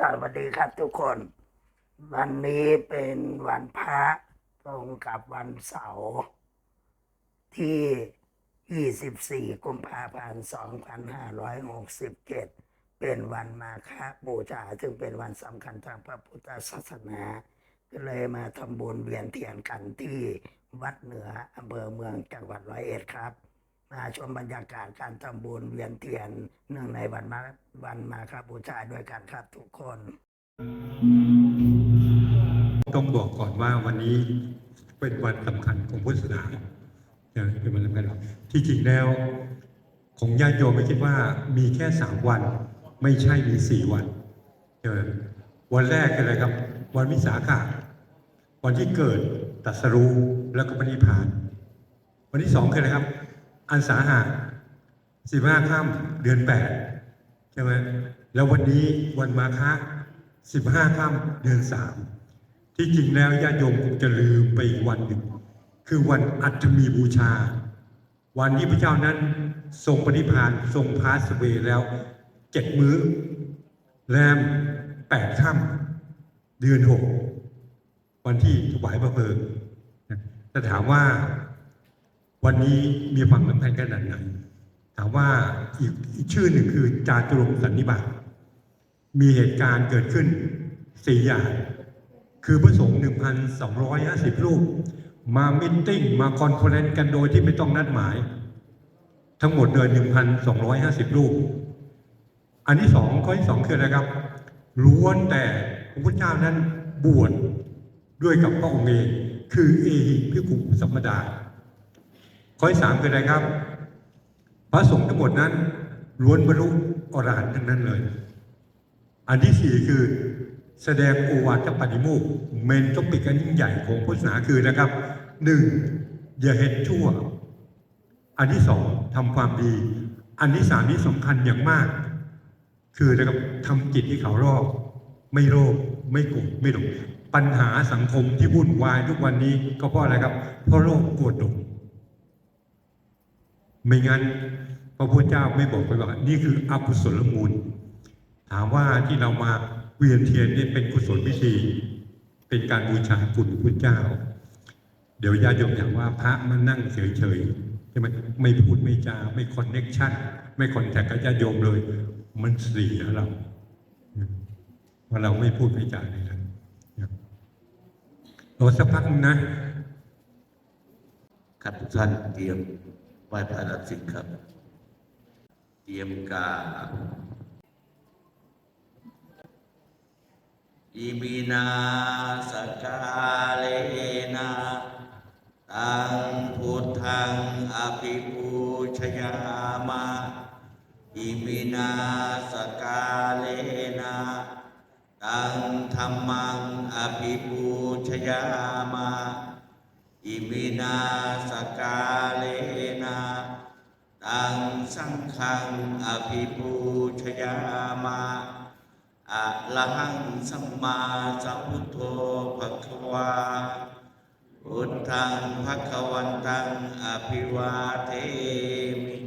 สวัสดีครับทุกคน วันนี้เป็นวันพระตรงกับวันเสาร์ที่ 24 กุมภาพันธ์ 2567 เป็นวันมาฆบูชาซึ่งเป็นวันสำคัญทางพระพุทธศาสนาก็เลยมาทำบุญเวียนเทียนกันที่วัดเหนืออำเภอเมืองจังหวัดร้อยเอ็ดครับ มาชมบรรยากาศการทำบุญเวียนเทียนเนื่องในวันมาวันมาครับบูชาด้วยกันครับทุกคน ต้องบอกก่อนว่าวันนี้เป็นวันสำคัญของพุทธศาสนาเป็นวันสำคัญที่จริงแล้ว ของญาติโยมไม่คิดว่ามีแค่สามวัน ไม่ใช่มีสี่วันเออวันแรกคืออะไรครับ วันวิสาขะวันที่เกิดตรัสรู้แล้วก็ปณิพพาน วันที่สองคืออะไรครับ อันสาหะสิบห้าค่ำเดือนแปดใช่ไหมแล้ววันนี้วันมาฆะสิบห้าค่ำเดือนสามที่จริงแล้วญาติโยมคงจะลืมไปอีกวันหนึ่ง คือวันอัฐมีบูชา วันที่พระเจ้านั้นทรงปณิพานทรงพาสเวแล้วเจ็ดมื้อ แรมแปดค่ำเดือนหกวันที่ถวายพระเพลิงนะแต่ถามว่า วันนี้มีความสำคัญขนาดไหนถามว่าอีกอีกชื่อหนึ่งคือจาตุรงสันนิบาตมีเหตุการณ์เกิดขึ้นสี่อย่าง คือพระสงฆ์1,250รูป มามิทติ้งมาคอนเฟอเรนซ์กันโดยที่ไม่ต้องนัดหมาย ทั้งหมดเลย1,250รูป อันที่สองข้อที่สองคืออะไรครับล้วนแต่พระพุทธเจ้านั้นบวชด้วยกับพระองค์เอง คือเอหิพิคุสัมปดา ข้อที่สามคืออะไรครับ พระสงฆ์ทั้งหมดนั้นล้วนบรรลุอรหันต์ทั้งนั้นเลย อันที่สี่คือแสดงโอวาทปฏิโมกเมนท็อปิกอันยิ่งใหญ่ของพุทธศาสนาคือนะครับหนึ่งอย่าเห็นชั่ว อันที่สองทำความดี อันที่สามที่สำคัญอย่างมาก คือนะครับทำจิตที่เขารอบ ไม่โลภไม่โกรธไม่หลงปัญหาสังคมที่วุ่นวายทุกวันนี้ก็เพราะอะไรครับเพราะโลภโกรธหลง ไม่งั้นพระพุทธเจ้าไม่บอกไปว่า นี่คืออกุศลมูล ถามว่าที่เรามาเวียนเทียนนี่เป็นกุศลพิธี เป็นการบูชาคุณพระเจ้า เดี๋ยวญาติโยมอยากว่าพระมานั่งเฉยๆใช่ไหมไม่พูดไม่จาไม่คอนเน็กชันไม่คอนแทคกับญาติโยมเลย มันเสียเราว่าเราไม่พูดไม่จาเลยนะรอสักพักนะ ครับทุกท่านเตรียม ว้พระรับสิทธิ์ครับ เตรียมกราบอิมินาสกาเลนะตังพุทธังอภิปูชยามาอิมินาสกาเลนะตังธรรมังอภิปูชยามา อิมินาสกาเลนะตังสังฆังอภิปูชยามาอะละหังสัมมาสัมพุทโธภะคะวาพุทธังภะคะวันตังอภิวาเทมิ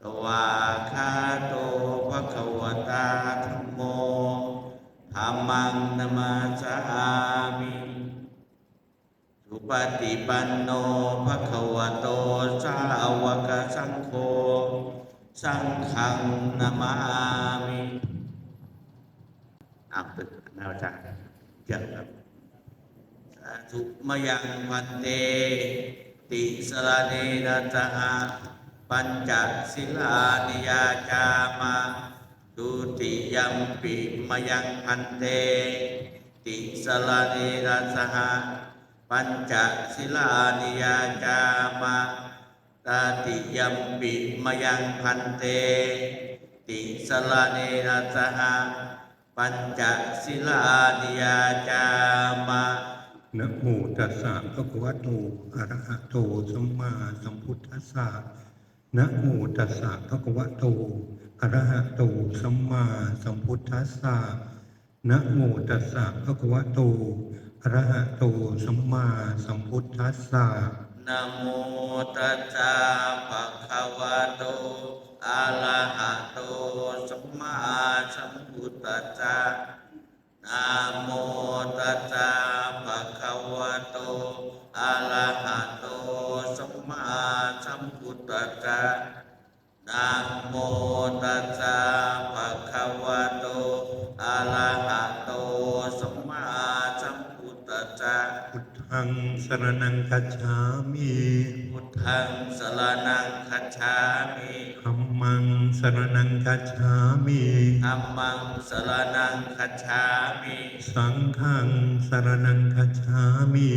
สวาคาโตภะคะวตาธัมโมธัมมังนามาสา ปฏิปันโนภะคะวะโตสาวกสังโฆสังฆังนามามิอับตึกนาจารย์เจ้าครับสาธุมยังพันเต ติสรเนนะจหะปัญจศิลานิยาจามาดุติยัมปิมยังพันเต ติสรเนนะสหะ ปัญจศิลานิยาจามาตาติยัมปิมยังพันเต ติสลาเนนะสหะปัญจศิลานิยาจามานะโมตัสสะภะคะวะโตอะระหะโตสัมมาสัมพุทธัสสะนะโมตัสสะภะคะวะโตอะระหะโตสัมมาสัมพุทธัสสะนะโมตัสสะภะคะวะโต อระหะโตสัมมาสัมพุทธัสสะนะโมตัสสะภะคะวะโตอะระหะโตสัมมาสัมพุทธัสสะนะโมตัสสะภะคะวะโตอะระหะโตสัมมาสัมพุทธัสสะนะโมตัสสะ รนังคัจฉามิพุทธังสรนังคัจฉามิธัม มังสรนังคัจฉามิธัมมังสรนังคัจฉามิ สังฆังสรนังคัจฉามิ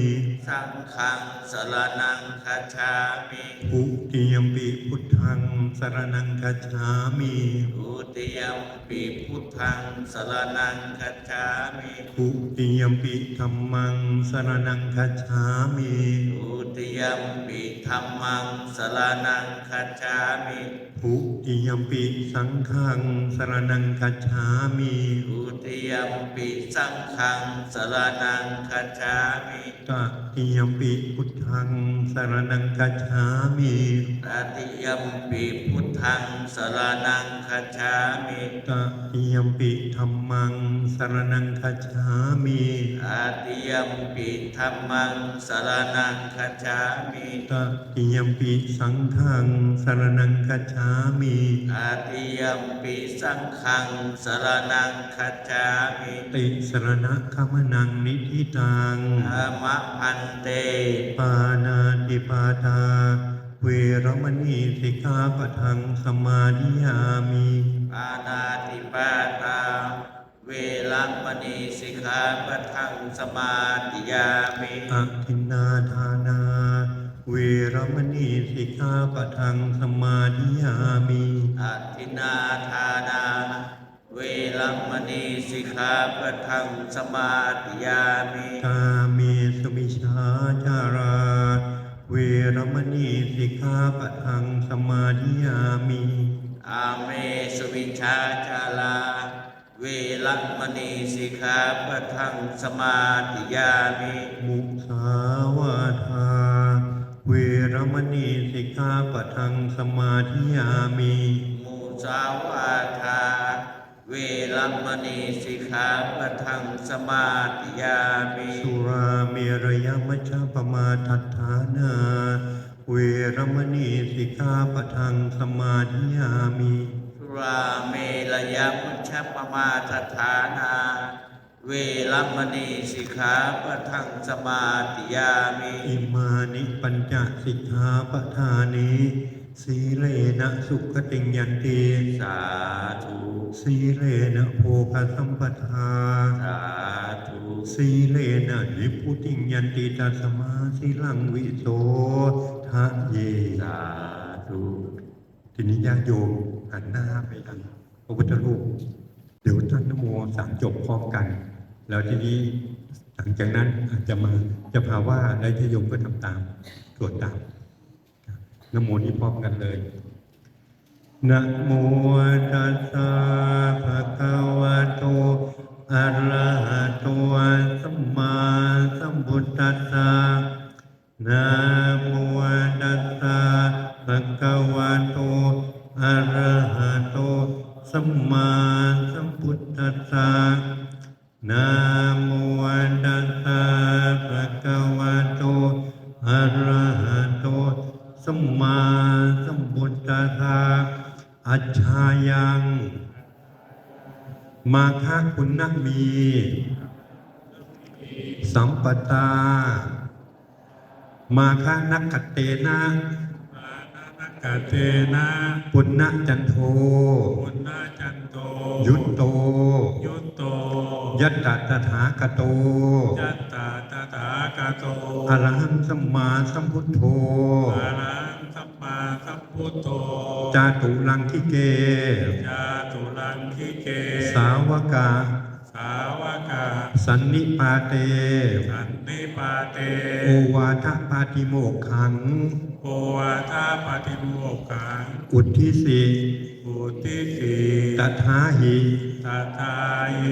สังฆังสรนังคัจฉามิทุติยมปิพุทธังสรนังคัจฉามิทุติยมปิพุทธังสรนังคัจฉามิทุติยมปิธัมมังสรนังคัจฉามิทุติยมปิธัมมังสรนังคัจฉามิ ทุติยมปิสังฆังสรนังคัจฉามิทุติยมปิสังฆังสรนังคัจฉามิตติยมปิพุทธังสรนังคัจฉามิตติยมปิพุทธังสรนังคัจฉามิตติยมปิธัมมังสรนังคัจฉามิอาติยมปิธัมมังสรนังคัจฉามิตติยมปิสังฆังสรนังคัจฉามิอาติยมปิสังฆังสรนังคัจฉามิติสรณะขมนังนิทิตังอามะพันเต ปานาติปาตาเวรมณีสิกขาปะทังสมาธิยามิปานาติปาตาเวลัมณีสิกขาปะทังสมาธิยามิอทินนาทานา เวรมณีสิกขาปะทังสมาธิยามิอาทินาทานา เวลัมณีสิกขาปะทังสมาธิยามิกาเมสุมิชาจารา เวรมณีสิกขาปะทังสมาธิยามิอาเมสุวิชชาจาลาเวลัมณีสิกขาปะทังสมาธิยามิมุสาวาทาเว รมณีสิกขาปะทังสมาธิยามิมุสาวาทาเวลัมณีสิกขาปะทังสมาธิยามิสุราเมรยมัชฌปมาทัฏฐานาเวรมณีสิกขาปะทังสมาธิยามิสุราเมรยมุชฌปมาทฐานา เวลัมณีสิกขาปะทังสมาธิยามิอิมานิปัญจสิกขาปทานิสีเลนะสุขติงยันติสาธุสีเลนะโภคสัมปทาสาธุสีเลนะนิพุติงยันติตัสมาสีลังวิโสทะเยสาธุทีนี้ญาติโยมหันหน้าไปทางพระพุทธรูป เดี๋ยวท่านนโมสามจบพร้อมกัน แล้วทีนี้หลังจากนั้นอาจจะมาจะพาว่าและญาติโยมก็ทำตามตรวจตามนโมนี้พร้อมกันเลยนะโมตัสสะภะคะวะโตอะระหะโตสัมมาสัมพุทธัสสะนะโมตัสสะภะคะวะโตอะระหะโต สัมมาสัมพุทธัสสะนะโมตัสสะภะคะวะโตอะระหะโตสัมมาสัมพุทธัสสะอัจฉายังมาคะคุณนักมี สัมปตา มาคะนักขเตนะ กาเตนะปุณณจันโท ปุณณจันโต ยุตโต ยุตโต ยัตตตถาคโต ยัตตาตถาคาโตอรหังสัมมาสัมพุทโธอะระหังสัมมาสัมพุทโธ จาตุลังคิเก จาตุลังคิเก สาวกาสาวกา สันนิปาเต สันนิปาเต โอวาทปาติโมกขัง โอวาทาปฏิโมกขัง อุทธิสิอุทิสีตถาหิตาตาเย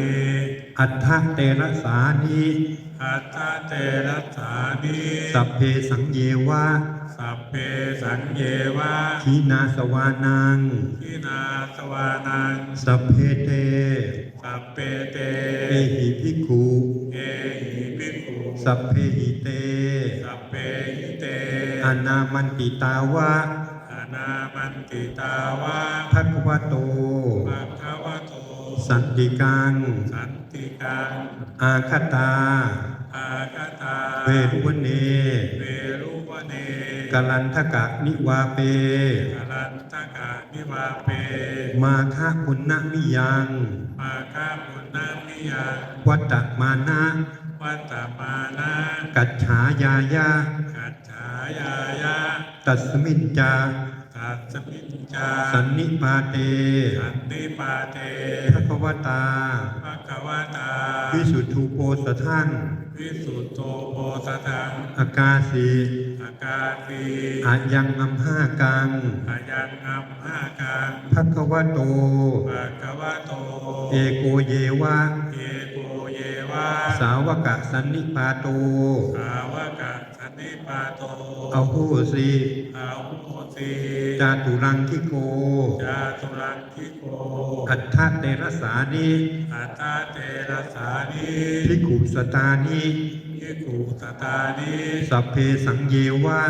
อัฏฐเตระสานิอัตตาเตรัสสานิ สัพเพสังเยวะ สัสัพเพสังเยวะขีนาสวานังทินาสวานัง สัพเพเต สัพเพเต เอหิภิกขุเอหิภิกขุสัพเพหิเต สัพเพหิเตอนามันติตาวะอานามันติตาวะภะคะวะโตภะคะวะโต สันติกัง สันติกัง อาคตา อาคาตา เวรุวเนเวรุวเน กลันทกะนิวาเป กลันตกะนิวาเป มาคะปุณณมิยัง มาคาปุณณมิยังวัตตมานะวัตตมานากัจฉายายะกัจฉายายะตัสมินจา ตัสมิญจาสันนิปาเตสันติปาเตภะคะวตาภะคะวะตาวิสุทธุโปสทังวิสุทโธโพสทังอากาสีอากาตีอายังอัมห้ากังอายังอัมห้ากังภะคะวะโตภะคะวะโต เอโกเยวะเอโกเยวะ สาวกะสันนิปาโต สาวกะสั นนิปาโตอโหสีอาหุโมสีจาตุรังคิโก จาตุรังคิโกอัฏฐเตระสานิอัตตาเตระสานิภิกขุสตานิยิกุตตานิสัพเพสังเยวะ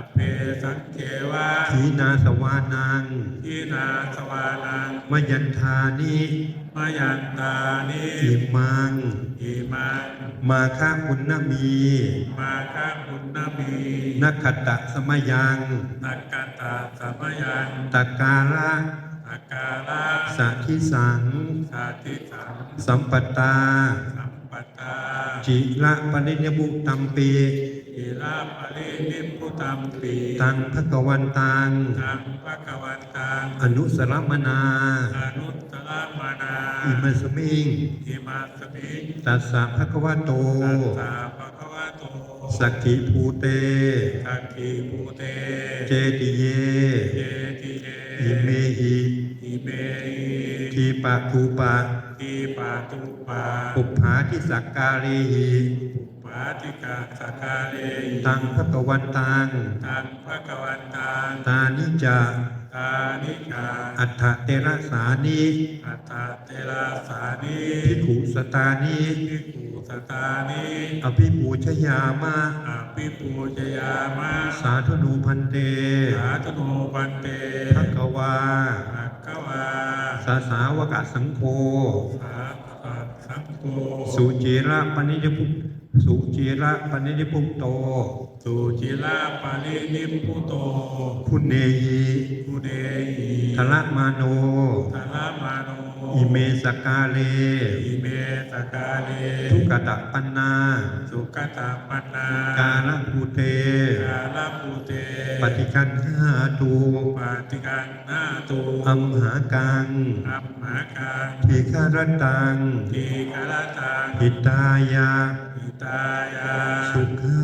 สัพเพสังเกวะขีนาสวานังทีนาสวานังมยันทานิมายันตานิอิมัง อิมัง มาคะปุณณมี มาคาบุญนามีนักขตะสมยังตักกะตาสัมยังตะการะอาการะสัทิสังสาธิสัง สัมปตา สัมปตา จิละปนิยบุตัมปี อิราปรินิพพุตัมปีตังภะกวันตังตังภะคะวันตังอนุสรมนาอนุตตรมานาอิมัสมิงอิมาสมิงตัสสะภะคะวะโตตัสสะภะคะวะโตสักขิภูเตสักขีภูเต เจติเยเจติเยอิเมหิอิเมหิทีปะทูปะทีปาตุปาปุปผาทิสักการีหิ ปาติกาสกาเลตังภะกวันตังตังภะคะวันตังตานิจาตานิกาอัฏฐเตระสานิอัตตาเตระสานิภิกขุสตานิภิกขุสตานิอภิปูชยามะอภิปูจยามะสาธุนูพันเตสาธุโนปันเตภะคะวาภะคะวาสาสาวกสังโฆสาธุสังโฆสุจิระปนิยพุ สุจิระปนิยพุโต สุจิลาปาลินิพพุโต คุณเนยีภูเดหิทละมาโน ทารามาโนอิเมสกาเล อิเมตกาเลทุกตะปันนา สุกตาปนากาลภูเตกาลภูเตปฏิกันหาตูปาติกันนาตูอัมหากังอัมหากังทีฆารตังทีกาลตังหิตายาอิ ตายา สุขา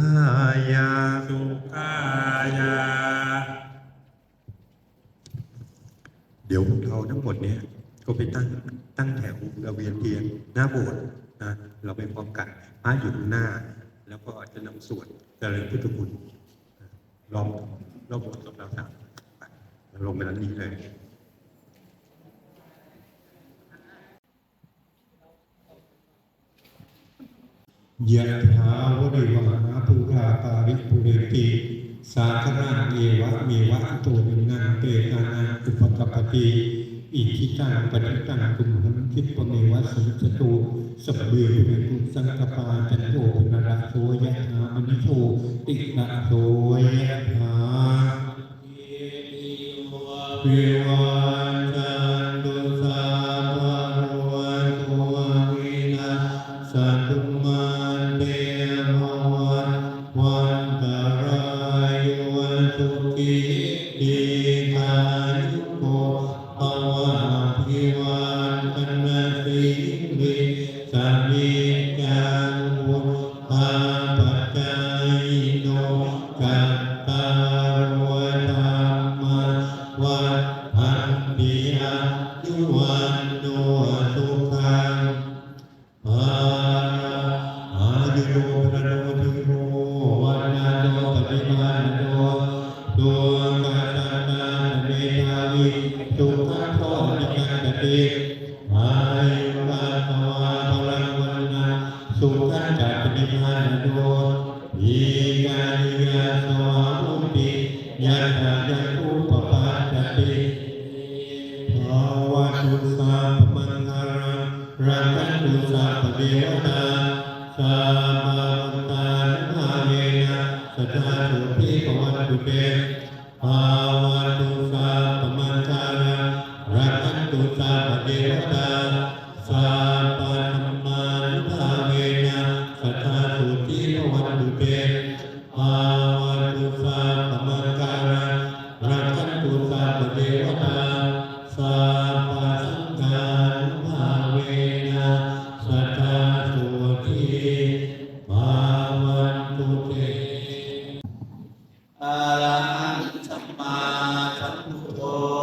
ยา สุขายา เดี๋ยวพวกเราทั้งหมดเนี่ยก็ไปตั้งตั้งแถวระเวียนเทียนหน้าโบสถ์นะเราไปพร้อมกันพระอยู่ข้างหน้า แล้วก็จะนำสวดเจริญพุทธคุณล้อมรอบโบสถ์กับเราสามไปลงไปแล้วนี้เลย ยะถาวริวหาภูราปาริปุเรติสาคระเอวะเมวะตุนังเตตานังอุปกปปติอิทิตังปฏิตังตุมหันทิปเมวะสัจตุสัพเบือเนตุสังกปาจันโทปนราโสยะถามณิโชติระโสยะถา วัน มาตานาเมธาวิตุกะโทนิกาตติ ม